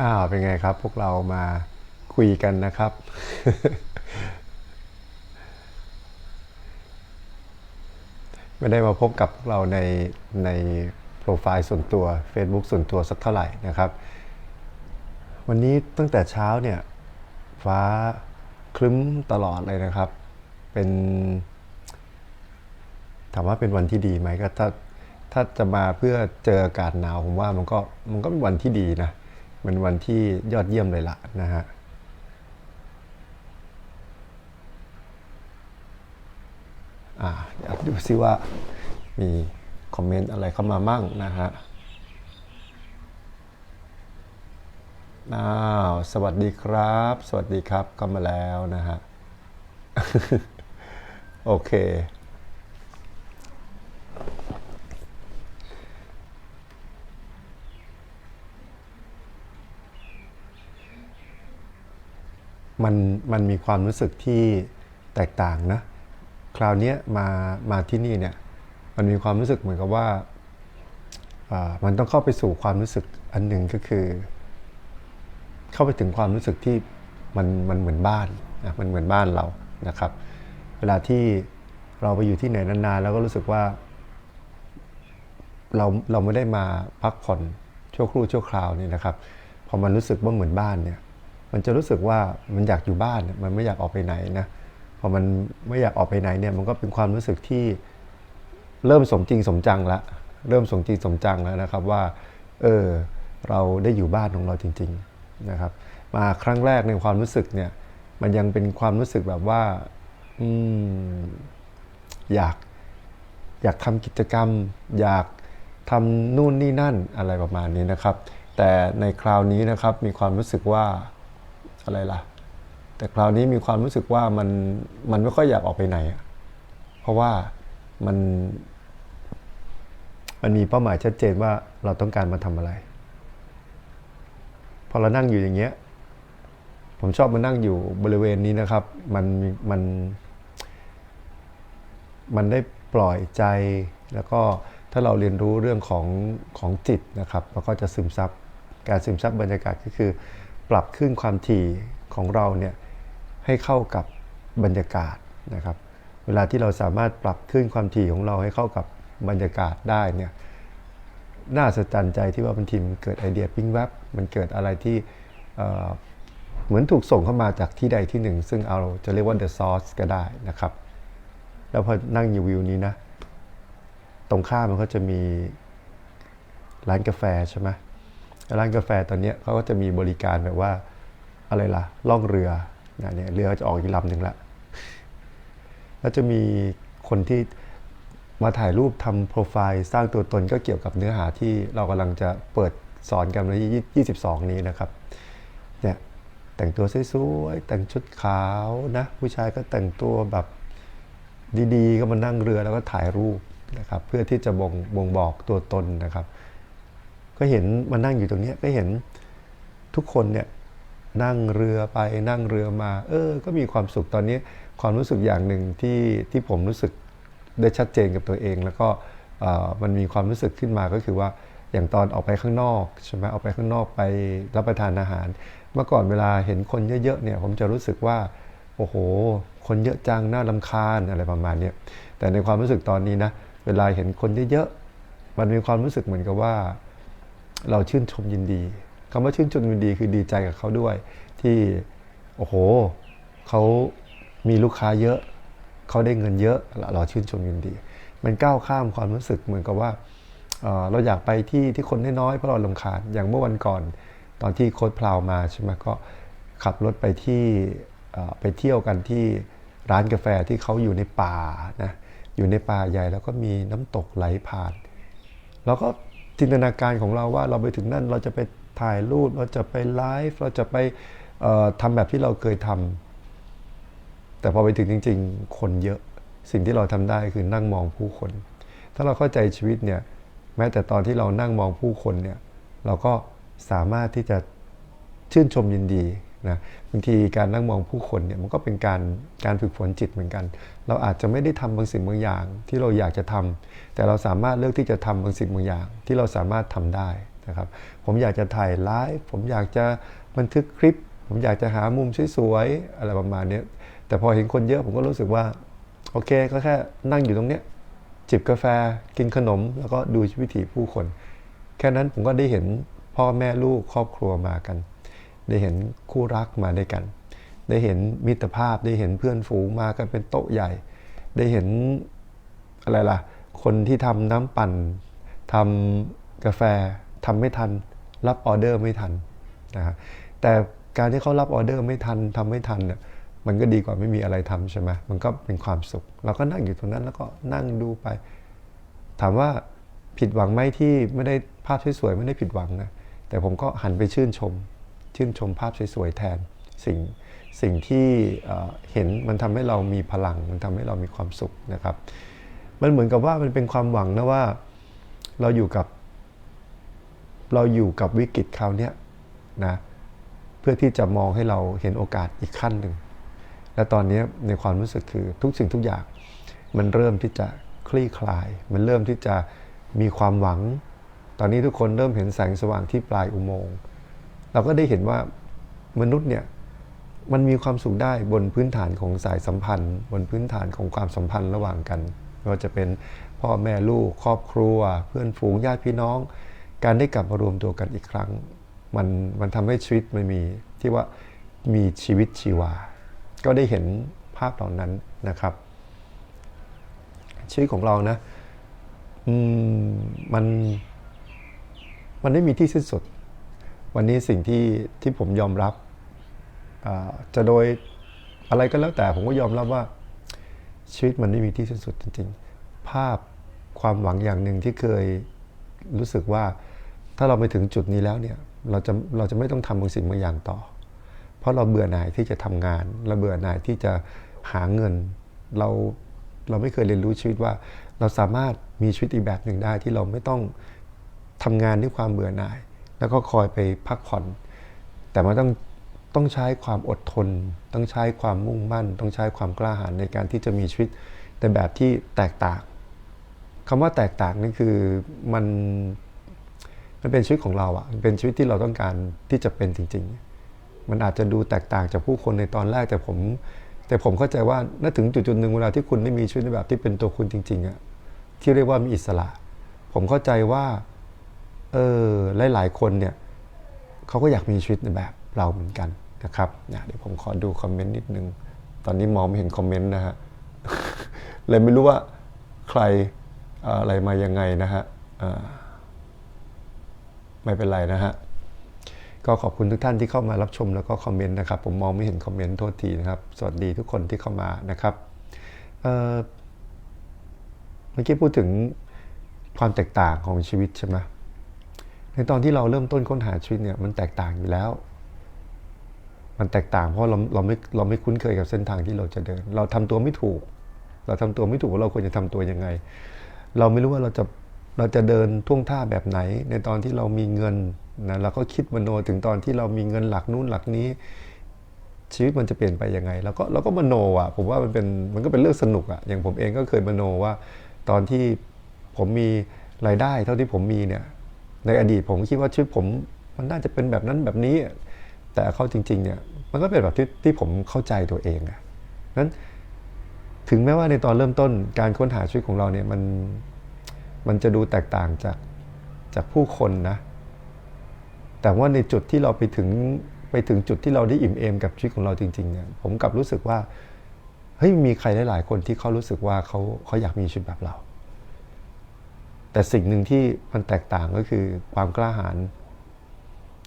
อ้าวเป็นไงครับ พวกเรามาคุยกันนะครับ ไม่ได้มาพบกับพวกเราในในโปรไฟล์ส่วนตัว Facebook ส่วนตัวสักเท่าไหร่นะครับ วันนี้ตั้งแต่เช้าเนี่ย ฟ้าคลึ้มตลอดเลยนะครับ เป็น ถามว่าเป็นวันที่ดีไหมก็ถ้าถ้าจะมาเพื่อเจออากาศหนาวผมว่ามันก็มันก็เป็นวันที่ดีนะ เป็นวันที่ยอดเยี่ยมเลยล่ะนะฮะอ่าอยากดูซิว่ามีคอมเมนต์อะไรเข้ามามั่งนะฮะอ้าวสวัสดีครับ สวัสดีครับเข้ามาแล้วนะฮะ โอเค มันมันมีความรู้สึกที่แตกต่างนะ คราวนี้มามาที่นี่เนี่ยมันมีความรู้สึกเหมือนกับว่าอ่ามันต้องเข้าไปสู่ความรู้สึกอันหนึ่งก็คือ เข้าไปถึงความรู้สึกที่มันมันเหมือนบ้านนะมันเหมือนบ้านเรานะครับ เวลาที่เราไปอยู่ที่ไหนนานๆแล้วก็รู้สึกว่า เราเราไม่ได้มาพักผ่อนชั่วครู่ชั่วคราวนี่นะครับพอมันรู้สึกว่าเหมือนบ้านเนี่ย มันจะรู้สึกว่ามันอยากอยู่บ้าน มันไม่อยากออกไปไหนนะพอมันไม่อยากออกไปไหนเนี่ยมันก็เป็นความรู้สึกที่เริ่มสมจริงสมจังละเริ่มสมจริงสมจังแล้วนะครับว่าเออเราได้อยู่บ้านของเราจริงๆนะครับมาครั้งแรกในความรู้สึกเนี่ยมันยังเป็นความรู้สึกแบบว่าอืมอยากอยากทำกิจกรรม อยากทำนู่นนี่นั่นอะไรประมาณนี้นะครับ แต่ในคราวนี้นะครับมีความรู้สึกว่า อะไรล่ะ แต่คราวนี้มีความรู้สึกว่ามันมันไม่ค่อยอยากออกไปไหน เพราะว่ามัน มันมีเป้าหมายชัดเจนว่าเราต้องการมาทำอะไร พอเรานั่งอยู่อย่างเงี้ย ผมชอบมานั่งอยู่บริเวณนี้นะครับ มันมีมัน มันได้ปล่อยใจแล้วก็ถ้าเราเรียนรู้เรื่องของของจิตนะครับเราก็จะซึมซับการซึมซับบรรยากาศก็คือ ปรับขึ้นความถี่ของเราเนี่ยให้เข้ากับบรรยากาศนะครับ เวลาที่เราสามารถปรับขึ้นความถี่ของเราให้เข้ากับบรรยากาศได้เนี่ยน่าสะใจใจที่ว่าบางทีมันเกิดไอเดียปิ้งแวบมันเกิดอะไรที่เเหมือนถูกส่งเข้ามาจากที่ใดที่หนึ่ง ซึ่งเอาจะเรียกว่า the source ก็ได้นะครับ แล้วพอนั่งอยู่วิวนี้นะ ตรงข้ามมันก็จะมีร้านกาแฟใช่ไหม ร้านกาแฟตอนนี้เขาก็จะมีบริการแบบว่าอะไรล่ะล่องเรือนะเนี่ยเรือจะออกอีกลำหนึ่งละแล้วจะมีคนที่มาถ่ายรูปทำโปรไฟล์สร้างตัวตนก็เกี่ยวกับเนื้อหาที่เรากำลังจะเปิดสอนกันในที่22 นี้นะครับเนี่ยแต่งตัวสวยๆแต่งชุดขาวนะผู้ชายก็แต่งตัวแบบดีๆ ก็มานั่งเรือแล้วก็ถ่ายรูปนะครับเพื่อที่จะบ่งบ่งบอกตัวตนนะครับ ก็เห็นมานั่งอยู่ตรงนี้ก็เห็นทุกคนเนี่ยนั่งเรือไปนั่งเรือมา เออ ก็มีความสุขตอนนี้ ความรู้สึกอย่างหนึ่งที่ที่ผมรู้สึกได้ชัดเจนกับตัวเอง แล้วก็มันมีความรู้สึกขึ้นมาก็คือว่าอย่างตอนออกไปข้างนอกใช่ไหมออกไปข้างนอกไปรับประทานอาหาร เมื่อก่อนเวลาเห็นคนเยอะๆเนี่ยผมจะรู้สึกว่าโอ้โห คนเยอะจังน่าลำคาญอะไรประมาณนี้แต่ในความรู้สึกตอนนี้นะเวลาเห็นคนเยอะๆมันมีความรู้สึกเหมือนกับว่า เราชื่นชมยินดีคำว่าชื่นชมยินดีคือดีใจกับเขาด้วย ที่โอ้โหเขามีลูกค้าเยอะ เขาได้เงินเยอะ เราชื่นชมยินดี มันก้าวข้ามความรู้สึกเหมือนกับว่าเเราอยากไปที่ที่คนน้อยๆเพราะเราลำคาญอย่างเมื่อวันก่อน ตอนที่โค้ดพลาวมาใช่ไหมก็ขับรถไปที่ไปเที่ยวกันที่ร้านกาแฟที่เขาอยู่ในป่านะอยู่ในป่าใหญ่แล้วก็มีน้ำตกไหลผ่านเราก็ จินตนาการของเราว่าเราไปถึงนั่นเราจะไปถ่ายรูปเราจะไปไลฟ์เราจะไปเอ่อทำแบบที่เราเคยทำแต่พอไปถึงจริง ๆ คนเยอะสิ่งที่เราทำได้คือนั่งมองผู้คน ถ้าเราเข้าใจชีวิตเนี่ยแม้แต่ตอนที่เรานั่งมองผู้คนเนี่ยเราก็สามารถที่จะชื่นชมยินดี นะบางทีการนั่งมองผู้คนเนี่ยมันก็เป็นการการฝึกฝนจิตเหมือนกัน เราอาจจะไม่ได้ทำบางสิ่งบางอย่าง ที่เราอยากจะทำแต่เราสามารถเลือกที่จะทำบางสิ่งบางอย่าง ที่เราสามารถทำได้นะครับ ผมอยากจะถ่ายไลฟ์ผมอยากจะบันทึกคลิป ผมอยากจะหามุมสวยๆอะไรประมาณนี้แต่พอเห็นคนเยอะผมก็รู้สึกว่าโอเคก็แค่นั่งอยู่ตรงเนี้ยจิบกาแฟกินขนม แล้วก็ดูวิถีผู้คน แค่นั้นผมก็ได้เห็นพ่อแม่ลูกครอบครัวมากัน ได้เห็นคู่รักมาด้วยกัน ได้เห็นมิตรภาพได้เห็นเพื่อนฝูงมากันเป็นโต๊ะใหญ่ ได้เห็นอะไรล่ะ คนที่ทำน้ำปั่นทำกาแฟทำไม่ทัน รับออเดอร์ไม่ทันนะฮะแต่การที่เขารับออเดอร์ไม่ทันทำไม่ทันเนี่ยมันก็ดีกว่าไม่มีอะไรทำใช่ไหมมันก็เป็นความสุข เราก็นั่งอยู่ตรงนั้นแล้วก็นั่งดูไป ถามว่าผิดหวังไหมที่ไม่ได้ภาพสวยๆไม่ได้ผิดหวังนะแต่ผมก็หันไปชื่นชม ชื่นชมภาพสวยๆแทนสิ่งสิ่งที่เห็นมันทำให้เรามีพลัง มันทำให้เรามีความสุขนะครับ มันเหมือนกับว่ามันเป็นความหวังนะว่าเราอยู่กับ เราอยู่กับวิกฤตคราวนี้นะเพื่อที่จะมองให้เราเห็นโอกาสอีกขั้นหนึ่งและตอนนี้ในความรู้สึกคือทุกสิ่งทุกอย่าง มันเริ่มที่จะคลี่คลาย มันเริ่มที่จะมีความหวัง ตอนนี้ทุกคนเริ่มเห็นแสงสว่างที่ปลายอุโมงค์ เราก็ได้เห็นว่ามนุษย์เนี่ยมันมีความสุขได้บนพื้นฐานของสายสัมพันธ์ บนพื้นฐานของความสัมพันธ์ระหว่างกันไม่ว่าจะเป็นพ่อแม่ลูก ครอบครัว เพื่อนฝูงญาติพี่น้อง การได้กลับมารวมตัวกันอีกครั้ง มันมันทำให้ชีวิตมันมีที่ว่ามีชีวิตชีวา ก็ได้เห็นภาพเหล่านั้นนะครับ ชีวิตของเรานะมมันมันไม่มีที่สิ้นสุด วันนี้สิ่งที่ที่ผมยอมรับจะโดยอะไรก็แล้วแต่ผมก็ยอมรับว่า ชีวิตมันไม่มีที่สิ้นสุดจริง ๆ ภาพความหวังอย่างหนึ่งที่เคยรู้สึกว่าถ้าเราไปถึงจุดนี้แล้วเนี่ยเราจะเราจะไม่ต้องทำบางสิ่งบางอย่างต่อ เพราะเราเบื่อหน่ายที่จะทำงาน เราเบื่อหน่ายที่จะหาเงิน เราเราไม่เคยเรียนรู้ชีวิตว่า เราสามารถมีชีวิตอีกแบบหนึ่งได้ที่เราไม่ต้องทำงานด้วยความเบื่อหน่าย แล้วก็คอยไปพักผ่อน แต่มันต้องต้องใช้ความอดทน ต้องใช้ความมุ่งมั่น ต้องใช้ความกล้าหาญในการที่จะมีชีวิตในแบบที่แตกต่างคำว่าแตกต่างนี่คือมันมันเป็นชีวิตของเราอะเป็นชีวิตที่เราต้องการที่จะเป็นจริง ๆ มันอาจจะดูแตกต่างจากผู้คนในตอนแรกแต่ผม แต่ผมเข้าใจว่าณถึงจุดจุดๆหนึ่งเวลาที่คุณได้มีชีวิตในแบบที่เป็นตัวคุณจริงๆอะที่เรียกว่ามีอิสระ ผมเข้าใจว่า เออหลายๆคนเนี่ยเขาก็อยากมีชีวิตในแบบเราเหมือนกันนะครับนะเดี๋ยวผมขอดูคอมเมนต์นิดนึง ตอนนี้มองไม่เห็นคอมเมนต์นะฮะเลยไม่รู้ว่าใครอะไรมายังไงนะฮะไม่เป็นไรนะฮะก็ขอบคุณทุกท่านที่เข้ามารับชมแล้วก็คอมเมนต์นะครับ ผมมองไม่เห็นคอมเมนต์โทษทีนะครับ สวัสดีทุกคนที่เข้ามานะครับเมื่อกี้พูดถึงความแตกต่างของชีวิตใช่ไหม ในตอนที่เราเริ่มต้นค้นหาชีวิตเนี่ยมันแตกต่างอยู่แล้ว มันแตกต่างเพราะเราเราไม่เราไม่คุ้นเคยกับเส้นทางที่เราจะเดิน เราทำตัวไม่ถูก เราทำตัวไม่ถูกว่าเราควรจะทำตัวยังไง เราไม่รู้ว่าเราจะเราจะเดินท่วงท่าแบบไหน ในตอนที่เรามีเงินนะเราก็คิดมโนถึงตอนที่เรามีเงินหลักนู้นหลักนี้ ชีวิตมันจะเปลี่ยนไปยังไง แล้วก็เราก็มโนอะผมว่ามันเป็นมันก็เป็นเรื่องสนุกอะอย่างผมเองก็เคยมโนว่า ตอนที่ผมมีรายได้เท่าที่ผมมีเนี่ย ในอดีตผมคิดว่าชีวิตผมมันน่าจะเป็นแบบนั้นแบบนี้ แต่เขาจริงๆเนี่ยมันก็เป็นแบบที่ที่ผมเข้าใจตัวเองอะนั้นถึงแม้ว่าในตอนเริ่มต้นการค้นหาชีวิตของเราเนี่ยมันมันจะดูแตกต่างจากจากผู้คนนะ แต่ว่าในจุดที่เราไปถึงไปถึงจุดที่เราได้อิ่มเอมกับชีวิตของเราจริงๆเนี่ยผมกลับรู้สึกว่าเฮ้ยมีใครหลายๆคนที่เขารู้สึกว่าเขาเขาอยากมีชีวิตแบบเรา แต่สิ่งหนึ่งที่มันแตกต่างก็คือความกล้าหาญ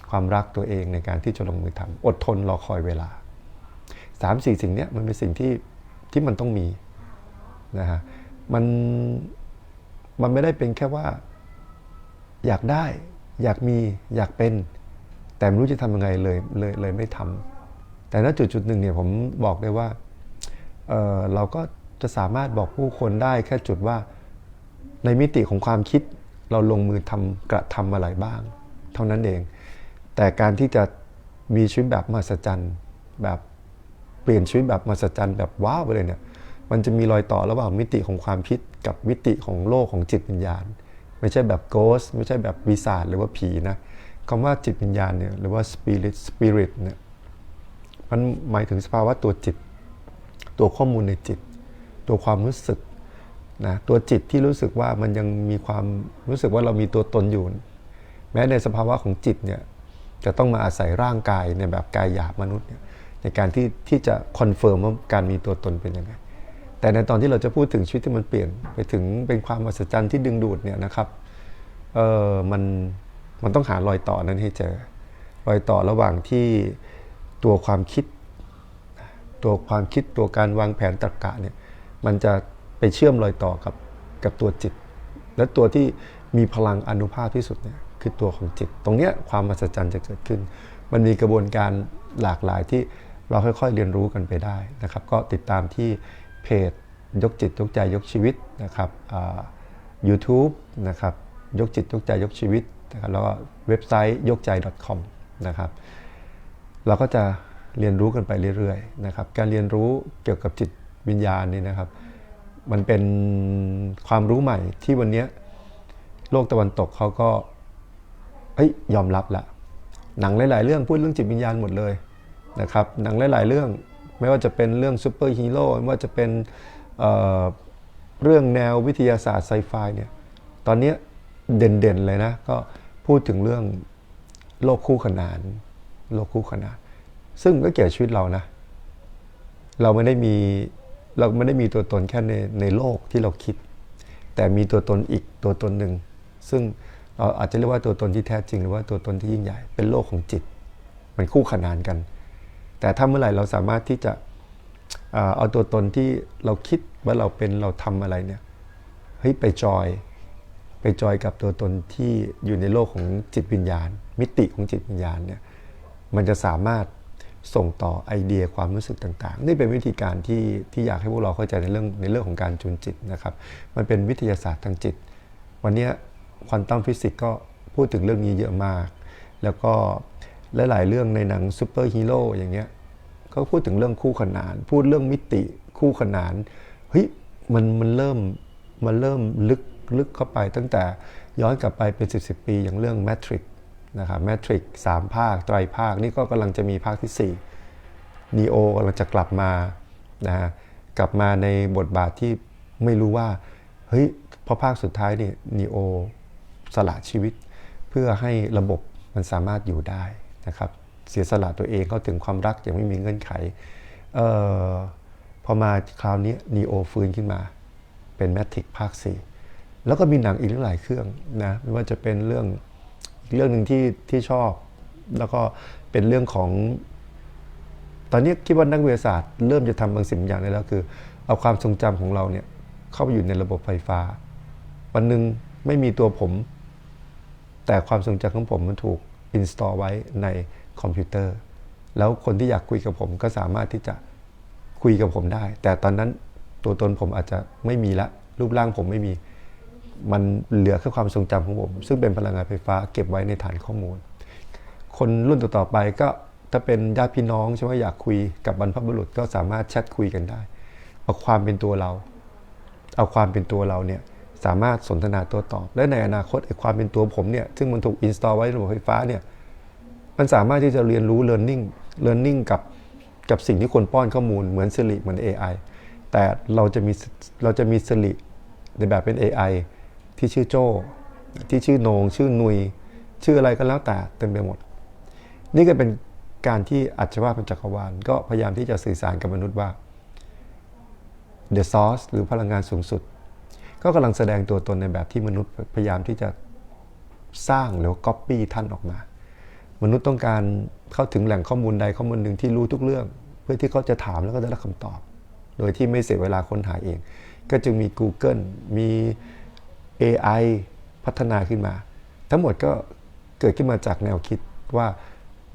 ความรักตัวเองในการที่จะลงมือทำอดทนรอคอยเวลาสามสี่สิ่งเนี้ยมันเป็นสิ่งที่ที่มันต้องมีนะฮะมันมันไม่ได้เป็นแค่ว่า อยากได้ อยากมีอยากเป็น แต่ไม่รู้จะทำยังไงเลยเลยเลยไม่ทำแต่ณจุดจุดหนึ่งเนี่ยผมบอกได้ว่าเออเราก็จะสามารถบอกผู้คนได้แค่จุดว่า ในมิติของความคิดเราลงมือทำกระทำอะไรบ้าง เท่านั้นเอง แต่การที่จะมีชีวิตแบบมหัศจรรย์แบบเปลี่ยนชีวิตแบบมหัศจรรย์แบบว้าวไปเลยเนี่ยมันจะมีรอยต่อระหว่างมิติของความคิดกับมิติของโลกของจิตวิญญาณ ไม่ใช่แบบโกสไม่ใช่แบบวิสาหรือว่าผีนะคำว่าจิตวิญญาณเนี่ยหรือว่า spirit spirit เนี่ยมันหมายถึงสภาวะตัวจิต ตัวข้อมูลในจิต ตัวความรู้สึก นะตัวจิตที่รู้สึกว่ามันยังมีความรู้สึกว่าเรามีตัวตนอยู่ แม้ในสภาวะของจิตเนี่ยจะต้องมาอาศัยร่างกายในแบบกายหยาบมนุษย์เนี่ยในการที่ที่จะคอนเฟิร์มว่าการมีตัวตนเป็นยังไงแต่ในตอนที่เราจะพูดถึงชีวิตที่มันเปลี่ยนไปถึงเป็นความมหัศจรรย์ที่ดึงดูดเนี่ยนะครับเออมันมันต้องหารอยต่อนั้นให้เจอรอยต่อระหว่างที่ตัวความคิด ตัวความคิดตัวการวางแผนตรรกะเนี่ยมันจะ เชื่อมรอยต่อกับกับตัวจิต และตัวที่มีพลังอนุภาพที่สุดเนี่ยคือตัวของจิต ตรงเนี้ยความมหัศจรรย์จะเกิดขึ้น มันมีกระบวนการหลากหลายที่เราค่อยๆเรียนรู้กันไปได้นะครับ ก็ติดตามที่เพจยกจิตยกใจยกชีวิตนะครับยูทูบนะครับยกจิตยกใจยกชีวิตนะครับแล้วก็เว็บไซต์ยกใจ .com นะครับเราก็จะเรียนรู้กันไปเรื่อยๆนะครับการเรียนรู้เกี่ยวกับจิตวิญญาณนี่นะครับ มันเป็นความรู้ใหม่ที่วันนี้โลกตะวันตกเขาก็เฮ้ยยอมรับละหนังหลาย ๆ เรื่องพูดเรื่องจิตวิญญาณหมดเลยนะครับหนังหลาย ๆ เรื่องไม่ว่าจะเป็นเรื่องซูเปอร์ฮีโร่ไม่ว่าจะเป็นเเรื่องแนววิทยาศาสตร์ไซไฟเนี่ยตอนนี้เด่น ๆ เลยนะ ก็พูดถึงเรื่องโลกคู่ขนานโลกคู่ขนาน ซึ่งก็เกี่ยวชีวิตเรานะ เราไม่ได้มี เราไม่ได้มีตัวตนแค่ในในโลกที่เราคิด แต่มีตัวตนอีกตัวตนหนึ่ง ซึ่งเราอาจจะเรียกว่าตัวตนที่แท้จริง หรือว่าตัวตนที่ยิ่งใหญ่ เป็นโลกของจิต มันคู่ขนานกัน แต่ถ้าเมื่อไหร่เราสามารถที่จะเอาตัวตนที่เราคิดว่าเราเป็นเราทำอะไรเนี่ยเฮ้ยไปจอย ไปจอยกับตัวตนที่อยู่ในโลกของจิตวิญญาณ มิติของจิตวิญญาณเนี่ยมันจะสามารถ ส่งต่อไอเดียความรู้สึกต่างๆ นี่เป็นวิธีการที่ที่อยากให้พวกเราเข้าใจในเรื่องในเรื่องของการจูนจิตนะครับ มันเป็นวิทยาศาสตร์ทางจิต วันนี้ควอนตัมฟิสิกส์ก็พูดถึงเรื่องนี้เยอะมาก แล้วก็หลายๆเรื่องในหนังซูเปอร์ฮีโร่อย่างเงี้ยเขาพูดถึงเรื่องคู่ขนาน พูดเรื่องมิติคู่ขนานเฮ้ยมันมันเริ่มมันเริ่มลึกลึกเข้าไปตั้งแต่ย้อนกลับไปเป็นสิบสิบปีอย่างเรื่องแมทริก นะครับแมทริกสามภาค ไตรภาค นี่ก็กำลังจะมีภาคที่4นีโอกำลังจะกลับมานะฮะกลับมาในบทบาทที่ไม่รู้ว่า เฮ้ยพอภาคสุดท้ายนี่นีโอสละชีวิต เพื่อให้ระบบมันสามารถอยู่ได้นะครับ เสียสละตัวเองเข้าถึงความรักอย่างไม่มีเงื่อนไขออพอมาคราวนี้นีโอฟื้นขึ้นมา เป็นแมทริกภาค 4 แล้วก็มีหนังอีกหลายเครื่องนะไม่ว่าจะเป็นเรื่อง เรื่องหนึ่งที่ที่ชอบ แล้วก็เป็นเรื่องของ ตอนนี้คิดว่านักวิทยาศาสตร์เริ่มจะทำบางสิ่งอย่างได้แล้วคือ เอาความทรงจำของเราเนี่ยเข้าไปอยู่ในระบบไฟฟ้า วันหนึ่งไม่มีตัวผม แต่ความทรงจำของผมมันถูกอินสตอลไว้ในคอมพิวเตอร์ แล้วคนที่อยากคุยกับผมก็สามารถที่จะคุยกับผมได้ แต่ตอนนั้นตัวตนผมอาจจะไม่มีละรูปร่างผมไม่มี มันเหลือแค่ความทรงจำของผม ซึ่งเป็นพลังงานไฟฟ้าเก็บไว้ในฐานข้อมูล คนรุ่นต่อๆไปก็ถ้าเป็นญาติพี่น้องใช่ไหมอยากคุยกับบรรพบุรุษก็สามารถแชทคุยกันได้เอาความเป็นตัวเรา เอาความเป็นตัวเราเนี่ยสามารถสนทนาตัวตอบ และในอนาคตไอ้ความเป็นตัวผมเนี่ยซึ่งมันถูกอินสตอลไว้ในระบบไฟฟ้าเนี่ยมันสามารถที่จะเรียนรู้ learning learning กับกับสิ่งที่คนป้อนข้อมูลเหมือนสิริเหมือน AI แต่เราจะมีเราจะมีสิริในแบบเป็น AI ที่ชื่อโจ้ที่ชื่อโนง ชื่อนุย ชื่ออะไรก็แล้วแต่เต็มไปหมด นี่ก็เป็นการที่อัจฉริยะเป็นจักรวาล ก็พยายามที่จะสื่อสารกับมนุษย์ว่า The Source หรือพลังงานสูงสุด ก็กำลังแสดงตัวตนในแบบที่มนุษย์พยายามที่จะสร้างหรือก๊อปปี้ท่านออกมา มนุษย์ต้องการเข้าถึงแหล่งข้อมูลใดข้อมูลหนึ่งที่รู้ทุกเรื่อง เพื่อที่เขาจะถามแล้วก็ได้รับคำตอบ โดยที่ไม่เสียเวลาค้นหาเอง ก็จึงมี Google มี AI พัฒนาขึ้นมา ทั้งหมดก็เกิดขึ้นมาจากแนวคิดว่า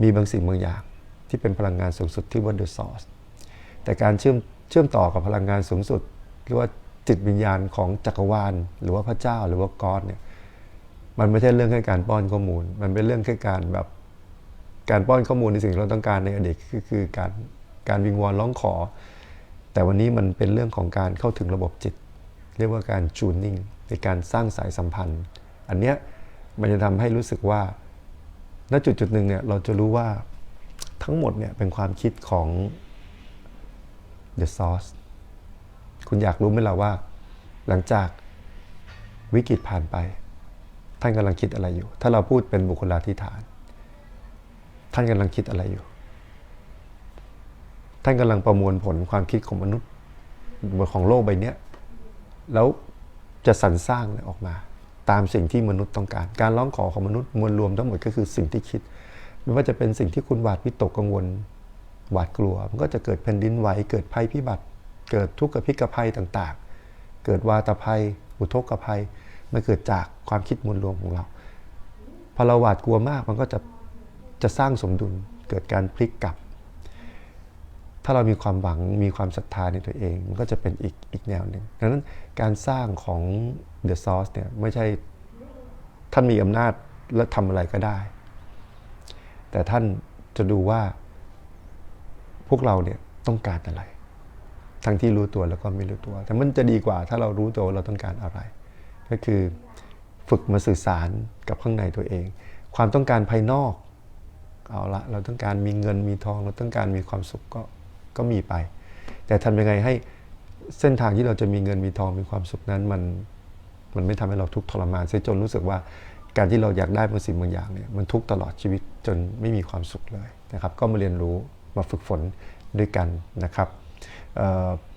มีบางสิ่งบางอย่าง ที่เป็นพลังงานสูงสุดที่ว่า the source แต่การเชื่อมเชื่อมต่อกับพลังงานสูงสุด หรือว่าจิตวิญญาณของจักรวาล หรือว่าพระเจ้าหรือว่ากอดเนี่ยมันไม่ใช่เรื่องแค่การป้อนข้อมูล มันเป็นเรื่องแค่การแบบการป้อนข้อมูลในสิ่งที่เราต้องการในอดีตคือคือการการวิงวอนร้องขอ แต่วันนี้มันเป็นเรื่องของการเข้าถึงระบบจิต เรียกว่าการจูนนิ่งในการสร้างสายสัมพันธ์ อันเนี้ยมันจะทำให้รู้สึกว่าณจุดจุดหนึ่งเนี่ยเราจะรู้ว่าทั้งหมดเนี่ยเป็นความคิดของ the source คุณอยากรู้ไหมล่ะว่า หลังจากวิกฤตผ่านไป ท่านกำลังคิดอะไรอยู่ ถ้าเราพูดเป็นบุคลาธิฐาน ท่านกำลังคิดอะไรอยู่ ท่านกำลังประมวลผลความคิดของมนุษย์ของโลกใบนี้ แล้วจะสรรสร้างออกมา ตามสิ่งที่มนุษย์ต้องการ การร้องขอของมนุษย์มวลรวมทั้งหมดก็คือสิ่งที่คิด ไม่ว่าจะเป็นสิ่งที่คุณหวาดวิตกกังวลหวาดกลัว มันก็จะเกิดแผ่นดินไหวเกิดภัยพิบัติ เกิดทุกข์พิกภัยต่างๆ เกิดวาตภัย อุทกภัยมันเกิดจากความคิดมวลรวมของเราพอเราหวาดกลัวมากมันก็จะจะสร้างสมดุลเกิดการพลิกกลับ ถ้าเรามีความหวังมีความศรัทธาในตัวเอง มันก็จะเป็นอีกอีกแนวหนึ่งดังนั้นการสร้างของ The Source เนี่ยไม่ใช่ท่านมีอำนาจและทำอะไรก็ได้ แต่ท่านจะดูว่าพวกเราเนี่ยต้องการอะไร ทั้งที่รู้ตัวแล้วก็ไม่รู้ตัว แต่มันจะดีกว่าถ้าเรารู้ตัวว่าเราต้องการอะไร ก็คือฝึกมาสื่อสารกับข้างในตัวเอง ความต้องการภายนอก เอาละเราต้องการมีเงินมีทอง เราต้องการมีความสุขก็ ก็มีไป แต่ทำยังไงให้เส้นทางที่เราจะมีเงินมีทองมีความสุขนั้นมันมันไม่ทำให้เราทุกข์ทรมานเสียจนรู้สึกว่าการที่เราอยากได้บางสิ่งบางอย่างเนี่ยมันทุกข์ตลอดชีวิตจนไม่มีความสุขเลยนะครับก็มาเรียนรู้มาฝึกฝนด้วยกันนะครับ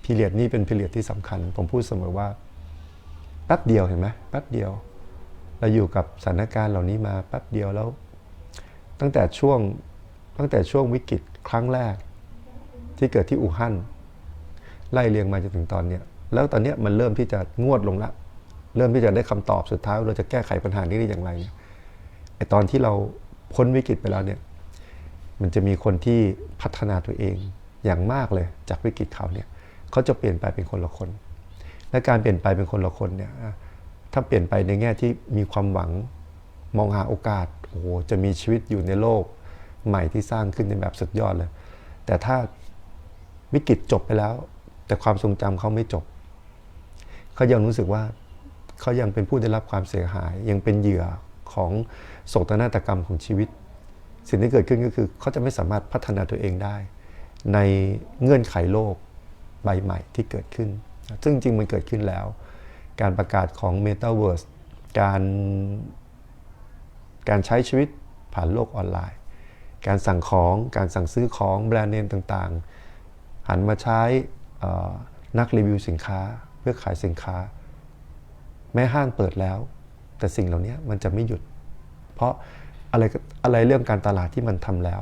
พีเรียดนี้เป็นพีเรียดที่สำคัญ ผมพูดเสมอว่าแป๊บเดียวเห็นไหมแป๊บเดียว เราอยู่กับสถานการณ์เหล่านี้มาแป๊บเดียวแล้ว ตั้งแต่ช่วงตั้งแต่ช่วงวิกฤตครั้งแรก ที่เกิดที่อู่ฮั่นไล่เรียงมาจนถึงตอนเนี้ยแล้วตอนเนี้ยมันเริ่มที่จะงวดลงละ เริ่มที่จะได้คำตอบสุดท้ายว่าเราจะแก้ไขปัญหานี้ได้อย่างไรไอตอนที่เราพ้นวิกฤตไปแล้วเนี่ยมันจะมีคนที่พัฒนาตัวเองอย่างมากเลยจากวิกฤตเขาเนี่ยเขาจะเปลี่ยนไปเป็นคนละคน และการเปลี่ยนไปเป็นคนละคนเนี่ยถ้าเปลี่ยนไปในแง่ที่มีความหวังมองหาโอกาสโอ้โหจะมีชีวิตอยู่ในโลกใหม่ที่สร้างขึ้นในแบบสุดยอดเลย แต่ถ้า วิกฤตจบไปแล้ว แต่ความทรงจำเขาไม่จบ เขายังรู้สึกว่าเขายังเป็นผู้ได้รับความเสียหาย ยังเป็นเหยื่อของโศกนาฏกรรมของชีวิต สิ่งที่เกิดขึ้นก็คือเขาจะไม่สามารถพัฒนาตัวเองได้ ในเงื่อนไขโลกใบใหม่ที่เกิดขึ้น ซึ่งจริงมันเกิดขึ้นแล้ว การประกาศของ Metaverse การการใช้ชีวิตผ่านโลกออนไลน์ การสั่งของ การสั่งซื้อของแบรนด์เนมต่างๆ หันมาใช้นักรีวิวสินค้าเพื่อขายสินค้า แม้ห้างเปิดแล้ว แต่สิ่งเหล่านี้มันจะไม่หยุด เพราะอะไรอะไรเรื่องการตลาดที่มันทำแล้ว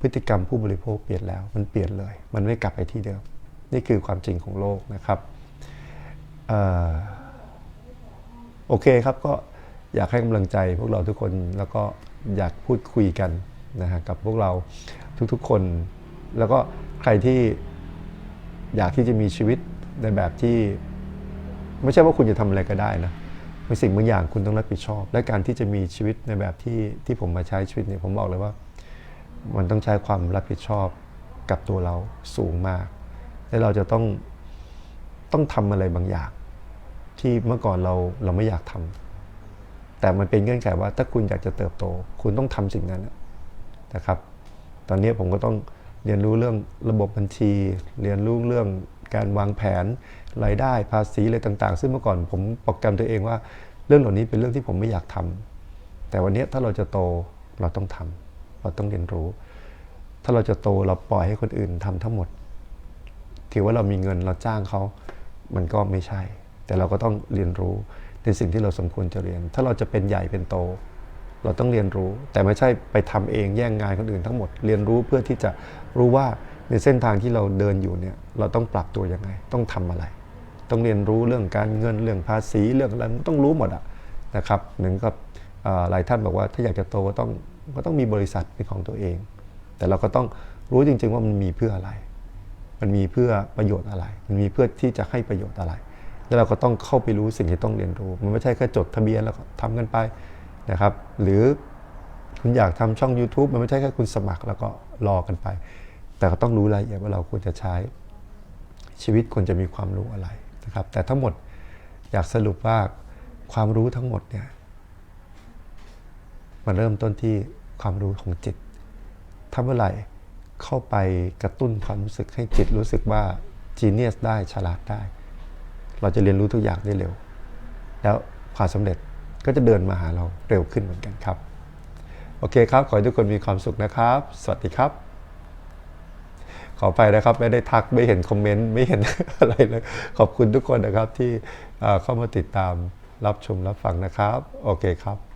พฤติกรรมผู้บริโภคเปลี่ยนแล้ว มันเปลี่ยนเลย มันไม่กลับไปที่เดิม นี่คือความจริงของโลกนะครับโอเคครับก็อยากให้กำลังใจพวกเราทุกคนแล้วก็อยากพูดคุยกันนะฮะกับพวกเราทุกๆคน แล้วก็ใครที่ อยากที่จะมีชีวิตในแบบที่ ไม่ใช่ว่าคุณจะทำอะไรก็ได้นะเป็นสิ่งบางอย่างคุณต้องรับผิดชอบ และการที่จะมีชีวิตในแบบที่ที่ผมมาใช้ชีวิตเนี่ยผมบอกเลยว่า มันต้องใช้ความรับผิดชอบกับตัวเราสูงมาก และเราจะต้องต้องทำอะไรบางอย่าง ที่เมื่อก่อนเราเราไม่อยากทำแต่มันเป็นเงื่อนไขว่าถ้าคุณอยากจะเติบโต คุณต้องทำสิ่งนั้นนะครับ ตอนนี้ผมก็ต้อง เรียนรู้เรื่องระบบบัญชี เรียนรู้เรื่องการวางแผนรายได้ภาษีอะไรต่างๆ ซึ่งเมื่อก่อนผมโปรแกรมตัวเองว่า เรื่องเหล่านี้เป็นเรื่องที่ผมไม่อยากทำแต่วันนี้ถ้าเราจะโตเราต้องทำเราต้องเรียนรู้ ถ้าเราจะโตเราปล่อยให้คนอื่นทำทั้งหมด ถือว่าเรามีเงินเราจ้างเขา มันก็ไม่ใช่ แต่เราก็ต้องเรียนรู้ในสิ่งที่เราสมควรจะเรียน ถ้าเราจะเป็นใหญ่เป็นโต เราต้องเรียนรู้ แต่ไม่ใช่ไปทำเองแย่งงานคนอื่นทั้งหมด เรียนรู้เพื่อที่จะรู้ว่าในเส้นทางที่เราเดินอยู่เนี่ยเราต้องปรับตัวยังไง ต้องทำอะไร ต้องเรียนรู้เรื่องการเงินเรื่องภาษีเรื่องอะไรต้องรู้หมดอะนะครับหมือนกับหลายท่านบอกว่าถ้าอยากจะโตก็ต้องก็ต้องมีบริษัทเป็นของตัวเอง แต่เราก็ต้องรู้จริง ๆ ว่ามันมีเพื่ออะไร มันมีเพื่อประโยชน์อะไร มันมีเพื่อที่จะให้ประโยชน์อะไร แล้วเราก็ต้องเข้าไปรู้สิ่งที่ต้องเรียนรู้ มันไม่ใช่แค่จดทะเบียนแล้วก็ทำกันไป นะครับ หรือคุณอยากทำช่อง YouTube มันไม่ใช่แค่คุณสมัครแล้วก็รอกันไป แต่ก็ต้องรู้รายละเอียดว่าเราควรจะใช้ชีวิตควรจะมีความรู้อะไรนะครับ แต่ทั้งหมดอยากสรุปว่าความรู้ทั้งหมดเนี่ยมันเริ่มต้นที่ความรู้ของจิตถ้าเมื่อไหร่เข้าไปกระตุ้นความรู้สึกให้จิตรู้สึกว่าจีเนียสได้ฉลาดได้ เราจะเรียนรู้ทุกอย่างได้เร็ว แล้วความสำเร็จ ก็จะเดินมาหาเราเร็วขึ้นเหมือนกันครับ โอเคครับ ขอให้ทุกคนมีความสุขนะครับ สวัสดีครับ ขอไปนะครับ ไม่ได้ทักไม่เห็นคอมเมนต์ไม่เห็นอะไรเลย ขอบคุณทุกคนนะครับที่เข้ามาติดตามรับชมรับฟังนะครับ โอเคครับ